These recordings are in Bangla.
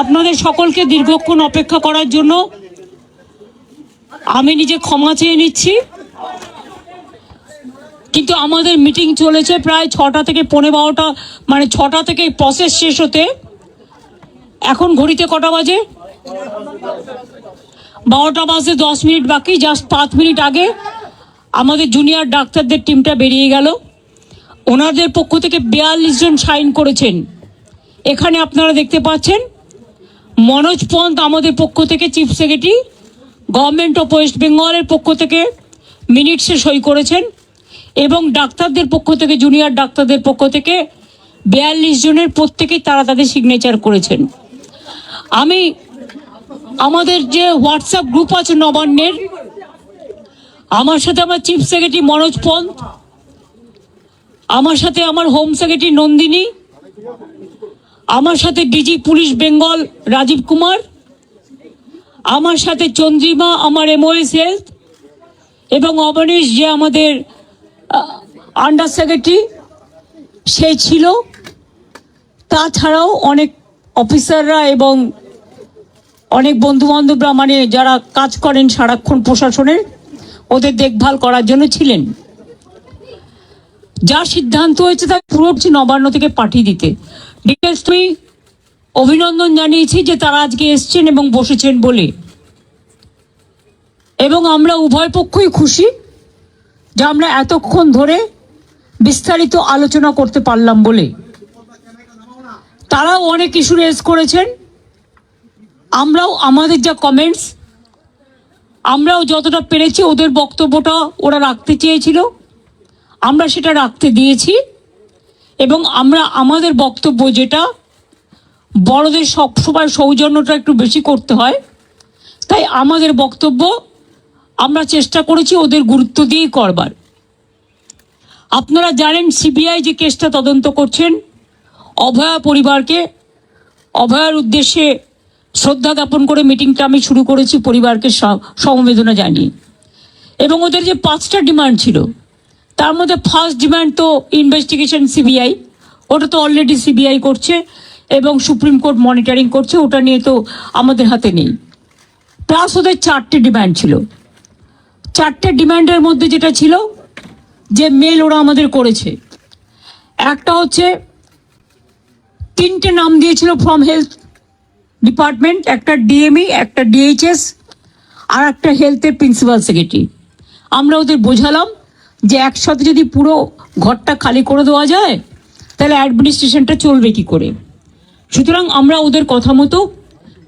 আপনাদের সকলকে দীর্ঘক্ষণ অপেক্ষা করার জন্য আমি নিজে ক্ষমা চেয়ে নিচ্ছি। কিন্তু আমাদের মিটিং চলেছে প্রায় ছটা থেকে পৌনে বারোটা মানে ছটা থেকে প্রসেস শেষ হতে। এখন ঘড়িতে কটা বাজে? বারোটা বাজে দশ মিনিট বাকি জাস্ট পাঁচ মিনিট আগে আমাদের জুনিয়র ডাক্তারদের টিমটা বেরিয়ে গেল। ওনাদের পক্ষ থেকে বিয়াল্লিশ জন সাইন করেছেন। এখানে আপনারা দেখতে পাচ্ছেন মনোজ পন্ত আমাদের পক্ষ থেকে chief secretary government of West বেঙ্গলের পক্ষ থেকে মিনিটসে সই করেছেন এবং ডাক্তারদের পক্ষ থেকে জুনিয়র ডাক্তারদের পক্ষ থেকে বিয়াল্লিশ জনের প্রত্যেকেই তারা তাদের সিগনেচার করেছেন। আমি আমাদের যে হোয়াটসঅ্যাপ গ্রুপ আছে নবান্নের, আমার সাথে আমার চিফ সেক্রেটারি মনোজ পন্ত আমার সাথে আমার হোম সেক্রেটারি নন্দিনী আমার সাথে DG police Bengal Rajeev Kumar, আমার সাথে চন্দ্রিমা, আমার এমওএস হেলথ এবং অবনীশ যে আমাদের আন্ডার সেক্রেটারি সে ছিল। তাছাড়াও অনেক অফিসাররা এবং অনেক বন্ধু বান্ধবরা মানে যারা কাজ করেন সারাক্ষণ প্রশাসনের, ওদের দেখভাল করার জন্য ছিলেন। যা সিদ্ধান্ত হয়েছে তা পুরোটি নবান্ন থেকে পাঠিয়ে দিতে। তুমি অভিনন্দন জানিয়েছি যে তারা আজকে এসছেন এবং বসেছেন বলে। এবং আমরা উভয় পক্ষই খুশি যে আমরা এতক্ষণ ধরে বিস্তারিত আলোচনা করতে পারলাম বলে। তারাও অনেক ইস্যু রেজ করেছেন। আমরাও, আমাদের যা কমেন্টস আমরাও যতটা পেরেছি ওদের বক্তব্যটা ওরা রাখতে চেয়েছিল। আমরা সেটা রাখতে দিয়েছি। এবং আমরা আমাদের বক্তব্য যেটা, বড়দের সবসময় সৌজন্যটা একটু বেশি করতে হয়। তাই আমাদের বক্তব্য আমরা চেষ্টা করেছি ওদের গুরুত্ব দিয়েই করবার। আপনারা জানেন সিবিআই যে কেসটা তদন্ত করছেন, অভয়া পরিবারকে, অভয়ার উদ্দেশ্যে শ্রদ্ধা জ্ঞাপন করে মিটিংটা আমি শুরু করেছি পরিবারকে সমবেদনা জানিয়ে। এবং ওদের যে পাঁচটা ডিমান্ড ছিল তার মধ্যে ফার্স্ট ডিমান্ড তো ইনভেস্টিগেশন সিবিআই ওটা তো অলরেডি সিবিআই করছে এবং সুপ্রিম কোর্ট মনিটরিং করছে, ওটা নিয়ে তো আমাদের হাতে নেই। প্লাস ওদের চারটে ডিমান্ড ছিল। চারটে ডিমান্ডের মধ্যে যেটা ছিল, যে মেল ওরা আমাদের করেছে। একটা হচ্ছে, তিনটে নাম দিয়েছিল ফ্রম হেলথ ডিপার্টমেন্ট একটা ডিএমই একটা ডিএইচএস আর একটা হেলথের প্রিন্সিপাল সেক্রেটারি আমরা ওদের বোঝালাম যে একসাথে যদি পুরো ঘরটা খালি করে দেওয়া যায়, তাহলে অ্যাডমিনিস্ট্রেশনটা চলবে কি করে? সুতরাং আমরা ওদের কথা মতো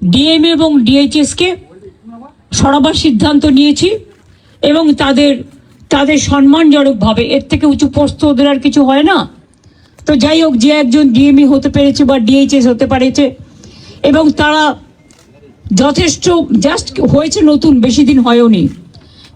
ডিএম এবং ডিএইচএসকে সরাবার সিদ্ধান্ত নিয়েছি এবং তাদের তাদের সম্মানজনকভাবে, এর থেকে উঁচু পোস্ত ওদের আর কিছু হয় না। তো যাই হোক, যে একজন ডিএমই হতে পেরেছে বা ডিএইচএস হতে পেরেছে এবং তারা যথেষ্ট, জাস্ট হয়েছে নতুন, বেশি দিন হয়ওনি।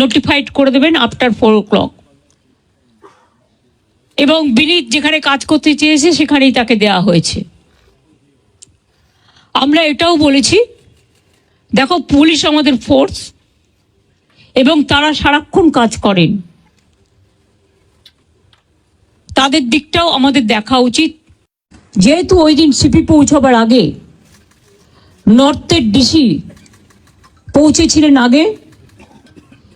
নোটিফাইড করে দেবেন আফটার ফোর ও ক্লক এবং বিনীত যেখানে কাজ করতে চেয়েছে সেখানেই তাকে দেওয়া হয়েছে। আমরা এটাও বলেছি, দেখো পুলিশ আমাদের ফোর্স এবং তারা সারাক্ষণ কাজ করেন। তাদের দিকটাও আমাদের দেখা উচিত। যেহেতু ওই দিন সিপি পৌঁছাবার আগে নর্থের ডিসি পৌঁছেছিলেন আগে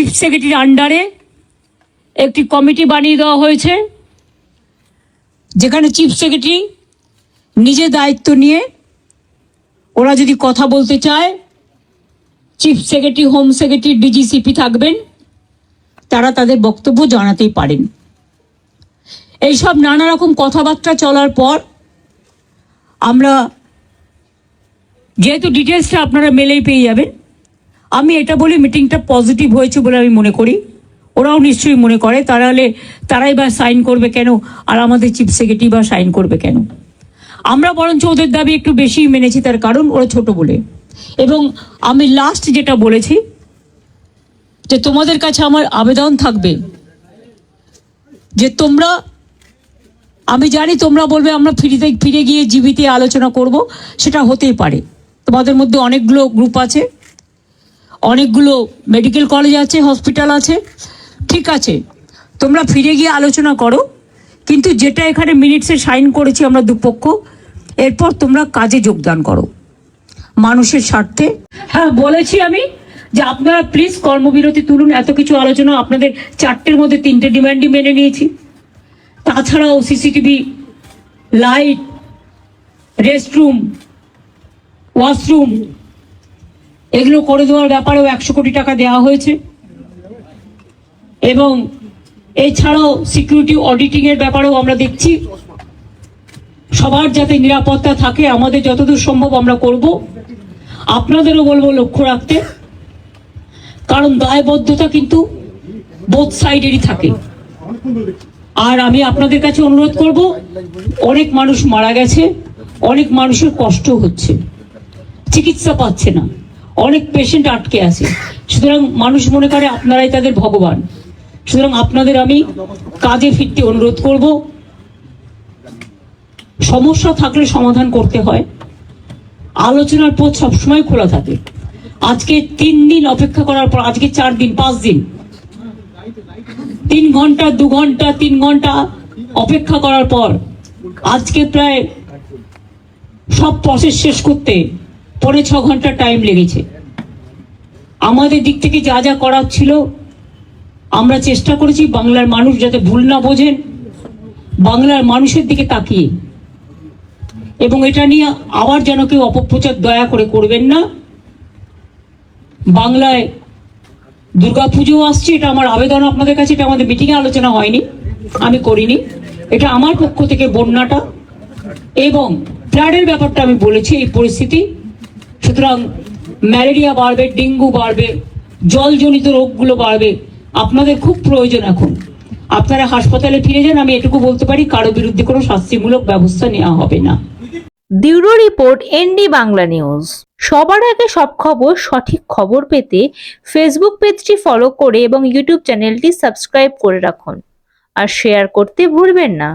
চিফ সেক্রেটারির আন্ডারে একটি কমিটি বানিয়ে দেওয়া হয়েছে, যেখানে চিফ সেক্রেটারি নিজে দায়িত্ব নিয়ে ওরা যদি কথা বলতে চায় chief secretary home secretary DG CP থাকবেন, তারা তাদের বক্তব্য জানাতেই পারেন। এইসব নানা রকম কথাবার্তা চলার পর আমরা যেহেতু ডিটেলসটা আপনারা মেলেই পেয়ে যাবেন আমি এটা বলি মিটিংটা পজিটিভ হয়েছে বলে আমি মনে করি। ওরাও নিশ্চয়ই মনে করে, তারা হলে তারাই বা সাইন করবে কেন? আর আমাদের চিফ সেক্রেটারি বা সাইন করবে কেন? আমরা বরঞ্চ ওদের দাবি একটু বেশি মেনেছি, তার কারণ ওরা ছোট বলে। এবং আমি লাস্ট যেটা বলেছি, যে তোমাদের কাছে আমার আবেদন থাকবে, যে তোমরা, আমি জানি তোমরা বলবে আমরা ফিরিতে, ফিরে গিয়ে জীবিতে আলোচনা করব, সেটা হতেই পারে। তোমাদের মধ্যে অনেকগুলো গ্রুপ আছে অনেকগুলো মেডিকেল কলেজ আছে হসপিটাল আছে, ঠিক আছে। তোমরা ফিরে গিয়ে আলোচনা করো, কিন্তু যেটা এখানে মিনিটসে সাইন করেছি আমরা দুপক্ষ, এরপর তোমরা কাজে যোগদান করো, মানুষের স্বার্থে। হ্যাঁ বলেছি আমি যে আপনারা প্লিজ কর্মবিরতি তুলুন, এত কিছু আলোচনা আপনাদের চারটের মধ্যে তিনটে ডিমান্ডই মেনে নিয়েছি। তাছাড়াও সিসিটিভি লাইট রেস্টরুম ওয়াশরুম এগুলো করে দেওয়ার ব্যাপারেও একশো কোটি টাকা দেওয়া হয়েছে। এবং এছাড়াও সিকিউরিটি অডিটিং এর ব্যাপারেও আমরা দেখছি। সবার যাতে নিরাপত্তা থাকে, আমাদের যতদূর সম্ভব আমরা করব। আপনাদেরও বলব লক্ষ্য রাখতে। কারণ দায়বদ্ধতা কিন্তু বোথ সাইডেরই থাকে। আর আমি আপনাদের কাছে অনুরোধ করব, অনেক মানুষ মারা গেছে, অনেক মানুষের কষ্ট হচ্ছে, চিকিৎসা পাচ্ছে না। অনেক পেশেন্ট আটকে আছে। সুতরাং মানুষ মনে করে আপনারাই তাদের ভগবান। সুতরাং আপনাদের আমি কাজে ফিরতে অনুরোধ করব। সমস্যা থাকলে সমাধান করতে হয়। আলোচনার পথ সবসময় খোলা থাকে। আজকে তিন দিন অপেক্ষা করার পর, আজকে চার দিন, পাঁচ দিন। তিন ঘণ্টা, দু ঘণ্টা, তিন ঘণ্টা অপেক্ষা করার পর, আজকে প্রায় সব প্রসেস শেষ করতে পৌনে ছ ঘণ্টা টাইম লেগেছে। আমাদের দিক থেকে যা যা করার ছিল, আমরা চেষ্টা করেছি বাংলার মানুষ যাতে ভুল না বোঝেন, বাংলার মানুষের দিকে তাকিয়ে। এবং এটা নিয়ে আবার যেন কেউ অপপ্রচার দয়া করে করবেন না। বাংলায় দুর্গাপুজো আসছে, এটা আমার আবেদন আপনাদের কাছে, এটা আমাদের মিটিংয়ে আলোচনা হয়নি, আমি করিনি। এটা আমার পক্ষ থেকে বন্যাটা। এবং ফ্লাডের ব্যাপারটা আমি বলেছি, এই পরিস্থিতি। সুতরাং ম্যালেরিয়া বাড়বে, ডেঙ্গু বাড়বে, জলজনিত রোগগুলো বাড়বে। আপনাদের খুব প্রয়োজন এখন। আপনারা হাসপাতালে ফিরে যান, আমি এটুকু বলতে পারি, কারও বিরুদ্ধে কোনো শাস্তিমূলক ব্যবস্থা নেওয়া হবে না। Bureau report, ND Bangla news. সবার আগে সব খবর, সঠিক খবর পেতে ফেসবুক পেজটি ফলো করে এবং ইউটিউব চ্যানেলটি সাবস্ক্রাইব করে রাখুন। আর শেয়ার করতে ভুলবেন না।